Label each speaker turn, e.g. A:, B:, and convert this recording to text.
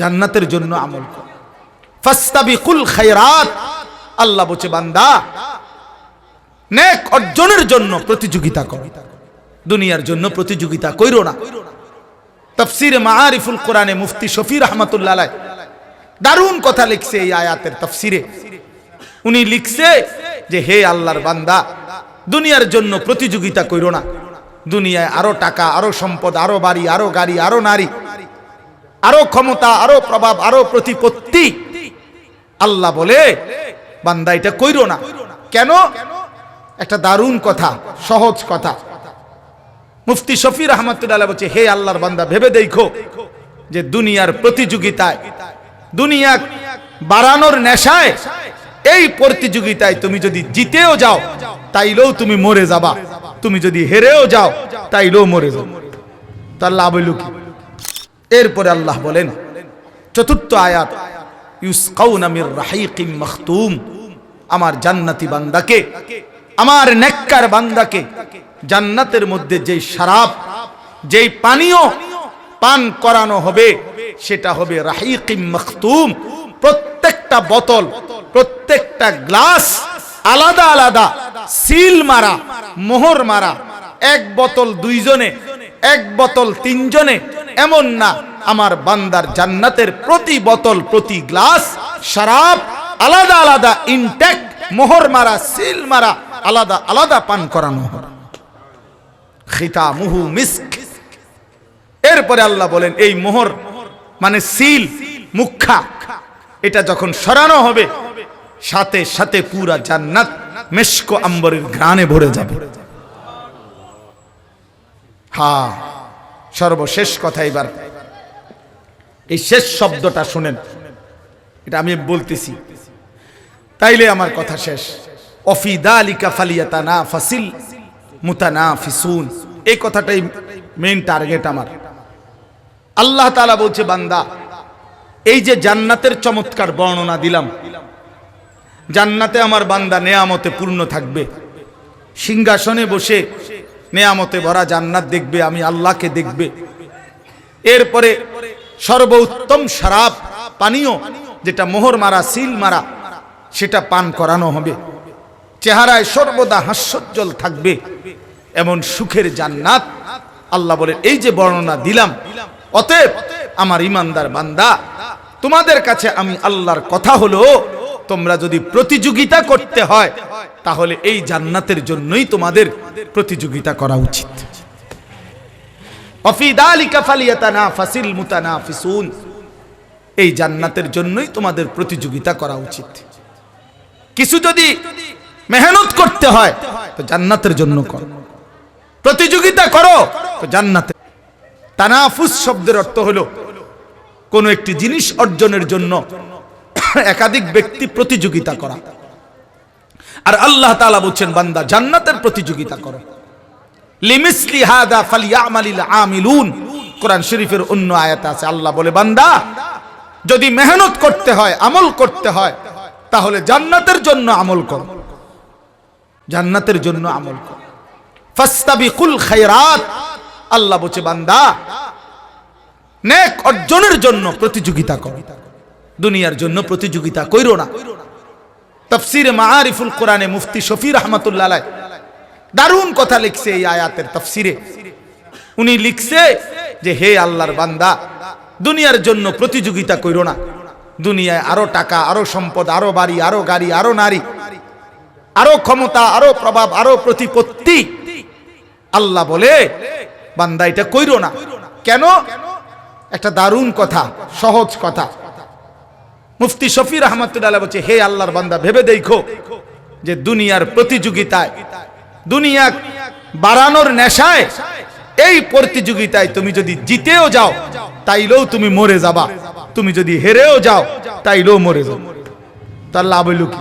A: জান্নাতের জন্য আমল কর। ফাস্তাবিকুল খায়রাত। আল্লাহ বলছে, বান্দা, নেক অর্জনের জন্য প্রতিযোগিতা কর। দুনিয়ার জন্য প্রতিযোগিতা কইরো না। তফসিরে মাআরিফুল কোরআনে মুফতি শফি রহমাতুল্লাহ দারুণ কথা লিখছে এই আয়াতের তফসিরে। উনি লিখছে যে, হে আল্লাহর বান্দা, দুনিয়ার জন্য প্রতিযোগিতা কইরো না। দুনিয়ায় আরও টাকা, আরও সম্পদ, আরও বাড়ি, আরও গাড়ি, আরও নারী আরও ক্ষমতা, আরও প্রভাব, আরও প্রতিপত্তি। আল্লাহ বলে, বান্দা এটা কইরো না। কেন? একটা দারুণ কথা, সহজ কথা। মুফতি শফির রহমতুল্লাহ বলছে, হে আল্লাহর বান্দা, ভেবে দেখো যে দুনিয়ার প্রতিযোগিতায়, দুনিয়া বাড়ানোর নেশায়, এই প্রতিযোগিতায় তুমি যদি জিতেও যাও, তাইলেও তুমি মরে যাবা। তুমি যদি হেরেও যাও, তাইলেও মরে যাও তার লাভ হইল কি? এরপরে আল্লাহ বলেন, চতুর্থ আয়াত, ইউসকাউনা মির রাহিকিম মখতুম। আমার জান্নাতি বান্দাকে, আমার নেককার বান্দাকে, জান্নাতের মধ্যে যেই শরাব যেই পানীয় পান করানো হবে, সেটা হবে রাহিকিম মখতুম। প্রত্যেকটা বোতল, প্রত্যেকটা গ্লাস, আলাদা আলাদা, সিল মারা, মোহর মারা, এক বোতল দুইজনে, এক বোতল তিনজনে এমন না। আমার বান্দার জান্নাতের প্রতি বোতল, প্রতি গ্লাস শরাব আলাদা আলাদা ইনটেক্ট মোহর মারা সিল মারা, আলাদা আলাদা পান করানো খিতা মুহু মিস্ক। এরপরে আল্লাহ বলেন, এই মোহর মানে সিল মুখা। এটা যখন সরানো হবে, সাথে সাথে পুরা জান্নাত মেশকো আম্বরের ঘ্রাণে ভরে যাবে। হ্যাঁ সর্বশেষ কথা এবার। এই শেষ শব্দটা শুনেন। এটা আমি বলতেছি। তাইলে আমার কথা শেষ। অফিদা আলিকা ফালিয়াতানা ফাসিল মুতানা ফিসুন এই কথাটাই মেইন টার্গেট আমার। আল্লাহ তালা বলছে, বান্দা, এই যে জান্নাতের চমৎকার বর্ণনা দিলাম, জান্নাতে আমার বান্দা নেয়ামতে পূর্ণ থাকবে। সিংহাসনে বসে নেয়ামতে ভরা জান্নাত দেখবে, আমি আল্লাহকে দেখবে। এরপরে সর্বোত্তম শরাব, পানীয়, যেটা মোহর মারা, সিল মারা, সেটা পান করানো হবে। চেহারায় সর্বদা হাস্যোজ্জ্বল থাকবে। এমন সুখের জান্নাত আল্লাহ বলে, এই যে বর্ণনা দিলাম, অতএব আমার ইমানদার বান্দা, তোমাদের কাছে আমি আল্লাহর কথা হলো, তোমরা যদি প্রতিযোগিতা করতে হয় তাহলে এই জান্নাতের জন্যই তোমাদের প্রতিযোগিতা করা উচিত। এই জান্নাতের জন্যই তোমাদের প্রতিযোগিতা করা উচিত। কিছু যদি মেহনত করতে হয়, তো জান্নাতের জন্য করো। প্রতিযোগিতা করো, তো তানাফুস শব্দের অর্থ হলো, কোন একটি জিনিস অর্জনের জন্য একাধিক ব্যক্তি প্রতিযোগিতা করা। আর আল্লাহ তাআলা বলছেন, বান্দা, জান্নাতের প্রতিযোগিতা করো। লিমিসলি হাদা আমিলুন। কোরআন শরীফের অন্য আয়াত আছে, আল্লাহ বলে, বান্দা, যদি মেহনত করতে হয়, আমল করতে হয়, তাহলে জান্নাতের জন্য আমল কর। জান্নাতের জন্য আমল কর। ফাস্তাবিকুল খায়রাত। আল্লাহ বলছে, বান্দা, নেক অর্জনের জন্য প্রতিযোগিতা কর। দুনিয়ার জন্য প্রতিযোগিতা কইরো না। তফসিরে মাআরিফুল কোরআনে মুফতি শফি রহমাতুল্লাহ দারুণ কথা লিখছে এই আয়াতের তফসিরে। উনি লিখছে যে, হে আল্লাহর বান্দা, দুনিয়ার জন্য প্রতিযোগিতা কইরো না। দুনিয়ায় আরও টাকা, আরও সম্পদ, আরও বাড়ি, আরও গাড়ি, আরও নারী, আরও ক্ষমতা, আরও প্রভাব, আরও প্রতিপত্তি। আল্লাহ বলে, বান্দা, এটা কইরো না। কেন? একটা দারুণ কথা, সহজ কথা। মুফতি শফি রহমতুল্লাহ বলছে, হে আল্লাহর বান্দা, ভেবে দেখো যে দুনিয়ার প্রতিযোগিতায়, দুনিয়া বাড়ানোর নেশায়, এই প্রতিযোগিতায় তুমি যদি জিতেও যাও, তাইলেও তুমি মরে যাবা। তুমি যদি হেরেও যাও, তাইলেও মরে যাও তার লাভ হইল কি?